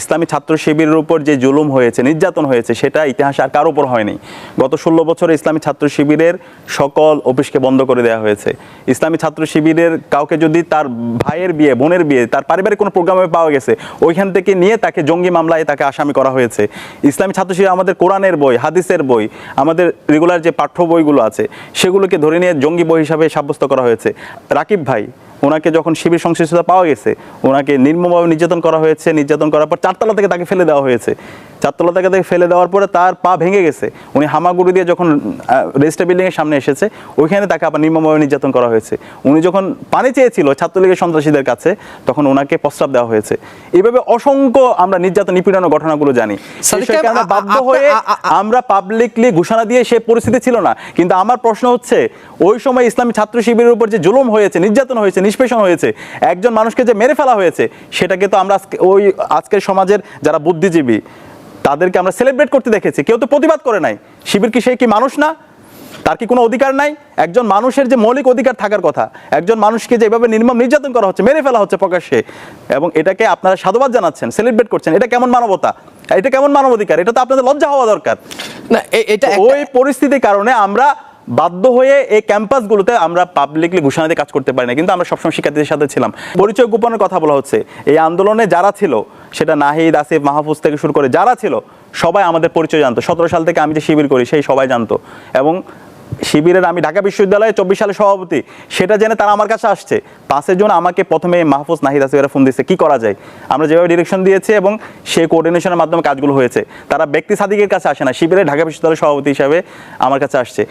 ইসলামী ছাত্র শিবিরের উপর যে জুলুম হয়েছে, নির্যাতন হয়েছে, সেটা ইতিহাসে আর কারোর উপর হয়নি। গত ষোলো বছরে ইসলামী ছাত্র শিবিরের সকল অফিসকে বন্ধ করে দেওয়া হয়েছে। ইসলামী ছাত্র শিবিরের কাউকে যদি তার ভাইয়ের বিয়ে, বোনের বিয়ে, তার পারিবারিক কোনো প্রোগ্রামে পাওয়া গেছে, ওইখান থেকে নিয়ে তাকে জঙ্গি মামলায় তাকে আসামি করা হয়েছে। ইসলামী ছাত্র শিবির আমাদের কোরআনের বই, হাদিসের বই, আমাদের রেগুলার যে পাঠ্য বইগুলো আছে, সেগুলোকে ধরে নিয়ে জঙ্গি বই হিসাবে সাব্যস্ত করা হয়েছে। রাকিব ভাই ওনাকে যখন শিবির সংশ্লিষ্টতা পাওয়া গেছে, ওনাকে নির্মমভাবে নির্যাতন করা হয়েছে, নির্যাতন করার পর চারতলা থেকে তাকে ফেলে দেওয়া হয়েছে। চারতলা থেকে ফেলে দেওয়ার পরে তার পা ভেঙে গেছে। উনি হামাগুড়ি দিয়ে যখন রেজিস্টার বিল্ডিংয়ের সামনে এসেছে ওইখানে তাকে আবার নির্মমভাবে নির্যাতন করা হয়েছে। উনি যখন পানি চেয়েছিল ছাত্রলীগের সন্ত্রাসীদের কাছে তখন ওনাকে প্রস্তাব দেওয়া হয়েছে। এইভাবে অসংখ্য আমরা নির্যাতন নিপীড়নের ঘটনাগুলো জানি। আমরা বাধ্য হয়ে আমরা পাবলিকলি ঘোষণা দিয়ে সে পরিস্থিতি ছিল না। কিন্তু আমার প্রশ্ন হচ্ছে ওই সময় ইসলামী ছাত্র শিবিরের উপর যে জুলুম হয়েছে নির্যাতন হয়েছে নিষ্পেষণ হয়েছে একজন মানুষকে যে মেরে ফেলা হয়েছে সেটাকে তো আমরা ওই আজকের সমাজের যারা বুদ্ধিজীবী তাদেরকে আমরা সেলিব্রেট করতে দেখেছি। কেউ তো প্রতিবাদ করে নাই। শিবির কি সে কি মানুষ না? তার কি কোনো অধিকার নাই? একজন মানুষের যে মৌলিক অধিকার থাকার কথা একজন মানুষকে যেভাবে নির্মম নির্যাতন করা হচ্ছে মেরে ফেলা হচ্ছে প্রকাশ্যে এবং এটাকে আপনারা সাধুবাদ জানাচ্ছেন সেলিব্রেট করছেন এটা কেমন মানবতা? এটা কেমন মানবাধিকার? এটা তো আপনাদের লজ্জা হওয়া দরকার। না এটা ওই পরিস্থিতির কারণে আমরা বাধ্য হয়ে এই ক্যাম্পাসগুলোতে আমরা পাবলিকলি ঘোষণা দিয়ে কাজ করতে পারি না। কিন্তু আমরা সবসময় শিক্ষার্থীদের সাথে ছিলাম। পরিচয় গোপনের কথা বলা হচ্ছে। এই আন্দোলনে যারা ছিল সেটা নাহিদ, আসিফ, মাহফুজ থেকে শুরু করে যারা ছিল, সবাই আমাদের পরিচয় জানতো। সতেরো সাল থেকে আমি যে শিবির করি, সেই সবাই জানতো। এবং শিবিরের আমি ঢাকা বিশ্ববিদ্যালয়ে চব্বিশ সালে সভাপতি, সেটা জেনে তারা আমার কাছে আসছে। পাঁচের জন্য আমাকে প্রথমে মাহফুজ, নাহিদ আসিফেরা ফোন দিচ্ছে কি করা যায়? আমরা যেভাবে ডিরেকশন দিয়েছি এবং সেই কোঅর্ডিনেশনের মাধ্যমে কাজগুলো হয়েছে। তারা ব্যক্তি সাদিকের কাছে আসে না, শিবিরের ঢাকা বিশ্ববিদ্যালয়ের সভাপতি হিসাবে আমার কাছে আসছে।